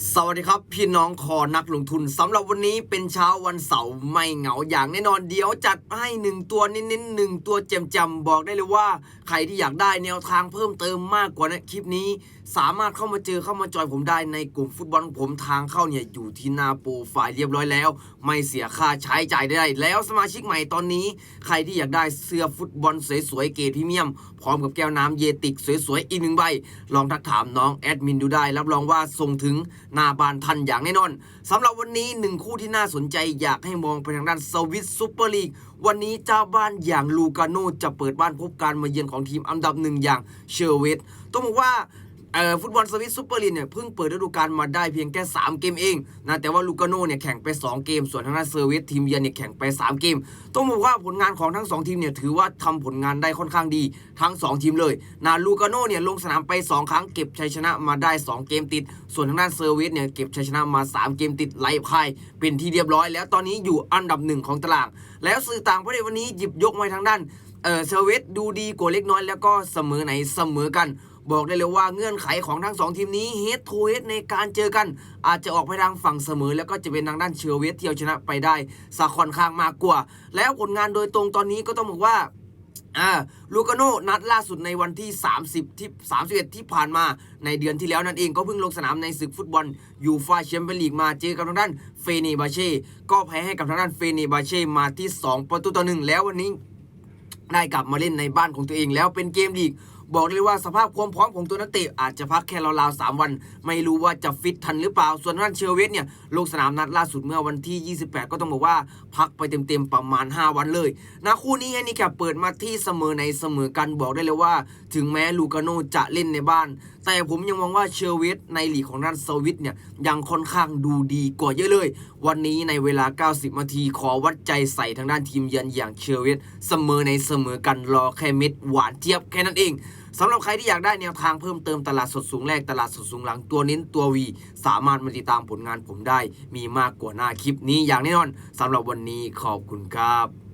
สวัสดีครับพี่น้องคอนักลงทุนสำหรับวันนี้เป็นเช้าวันเสาร์ไม่เหงาอย่างแน่นอนเดี๋ยวจัดให้หนึ่งตัวเน้นๆหนึ่งตัวแจมๆบอกได้เลยว่า ใครที่อยากได้แนวทางเพิ่มเติมมากกว่านะคลิปนี้ สามารถเข้ามาเจอเข้ามาจอยผมได้ในกลุ่มฟุตบอลของผมทางเข้าเนี่ยอยู่ที่หน้าโปรไฟล์เรียบร้อยแล้ว ไม่เสียค่าใช้จ่ายได้แล้วสมาชิกใหม่ตอนนี้ ใครที่อยากได้เสื้อฟุตบอลสวยๆเกรดพรีเมียม พร้อมกับแก้วน้ำเยติกสวยๆอีกหนึ่งใบลองทักถามน้องแอดมินดูได้รับรองว่าส่งถึงหน้าบ้านทันอย่างแน่นอนสำหรับวันนี้หนึ่งคู่ที่น่าสนใจอยากให้มองไปทางด้านสวิตซูเปอร์ลีกวันนี้เจ้าบ้านอย่างลูกาโนจะเปิดบ้านพบการมาเยือนของทีมอันดับหนึ่งอย่างเชอร์เวตต้องบอกว่า เอ่อฟุตบอลสวิตซูเปอร์ลีกเนี่ยเพิ่งเปิดฤดูกาลมาได้เพียงแค่ 3 เกมเองนะแต่ว่าลูกาโน่เนี่ยแข่งไป 2 เกม ส่วนทางด้านเซอร์เวตทีมเยือนเนี่ยแข่งไป 3 เกม ต้องบอกว่าผลงานของทั้ง 2 ทีมเนี่ยถือว่าทำผลงานได้ค่อนข้างดีทั้ง 2 ทีมเลยนะลูกาโน่เนี่ยลงสนามไป 2 ครั้งเก็บชัยชนะมาได้ 2 เกมติด ส่วนทางด้านเซอร์เวตเนี่ยเก็บชัยชนะมา 3 เกมติดไล่พ่ายเป็นที่เรียบร้อย แล้วตอนนี้อยู่อันดับหนึ่งของตาราง แล้วสื่อต่างประเทศวันนี้หยิบยกมาทางด้านเออเซอร์เวตดูดีกว่าเล็กน้อยแล้วก็เสมอไหนเสมอกัน บอกได้เลยว่าเงื่อนไขของทั้งสองทีมนี้เฮดทูเฮดในการเจอกัน อาจจะออกไปทางฝั่งเสมอ แล้วก็จะเป็นทางด้านเชอร์เวตที่เอาชนะไปได้สักค่อนข้างมากกว่า แล้วผลงานโดยตรงตอนนี้ก็ต้องบอกว่าอ่าลูกาโนนัดล่าสุดในวันที่ 30 ที่ 31 ที่ผ่านมาในเดือนที่แล้วนั่นเองก็เพิ่งลงสนามในศึกฟุตบอลยูฟาแชมเปี้ยนลีกมาเจอกับทางด้านเฟเนบาเช่ก็แพ้ให้กับทางด้านเฟเนบาเช่มาที่ 2 ประตูต่อหนึ่งแล้ววันนี้ได้กลับมาเล่นในบ้านของตัวเองแล้วเป็นเกมลีก บอกเลยว่าสภาพความพร้อมของตัวนักเตะอาจจะพักแค่ราวๆ3วัน ไม่รู้ว่าจะฟิตทันหรือเปล่า ส่วนทางด้านเชอร์เวสเนี่ยลงสนามนัดล่าสุดเมื่อวันที่ 28 ก็ต้องบอกว่าพักไปเต็มๆประมาณ 5 วันเลยนะคู่นี้แอนนี่แคเปิดมาที่เสมอในเสมอกันบอกได้เลยว่า ถึงแม้ลูกาโนจะเล่นในบ้าน แต่ผมยังมองว่าเชอร์เวสในหลีกของด้านสวิตเนี่ยยังค่อนข้างดูดีกว่าเยอะเลย วันนี้ในเวลา 90 นาทีขอวัดใจใส่ทางด้านทีมเยือนอย่างเชอร์เวสเสมอในเสมอกันรอแค่เม็ดหวานเจี๊ยบแค่นั้นเองสำหรับใครที่อยากได้แนวทางเพิ่มเติมตลาดสดสูงแรกตลาดสดสูงหลังตัวเน้นตัววี สามารถมาติดตามผลงานผมได้ มีมากกว่าหน้าคลิปนี้อย่างแน่นอนสำหรับวันนี้ขอบคุณครับ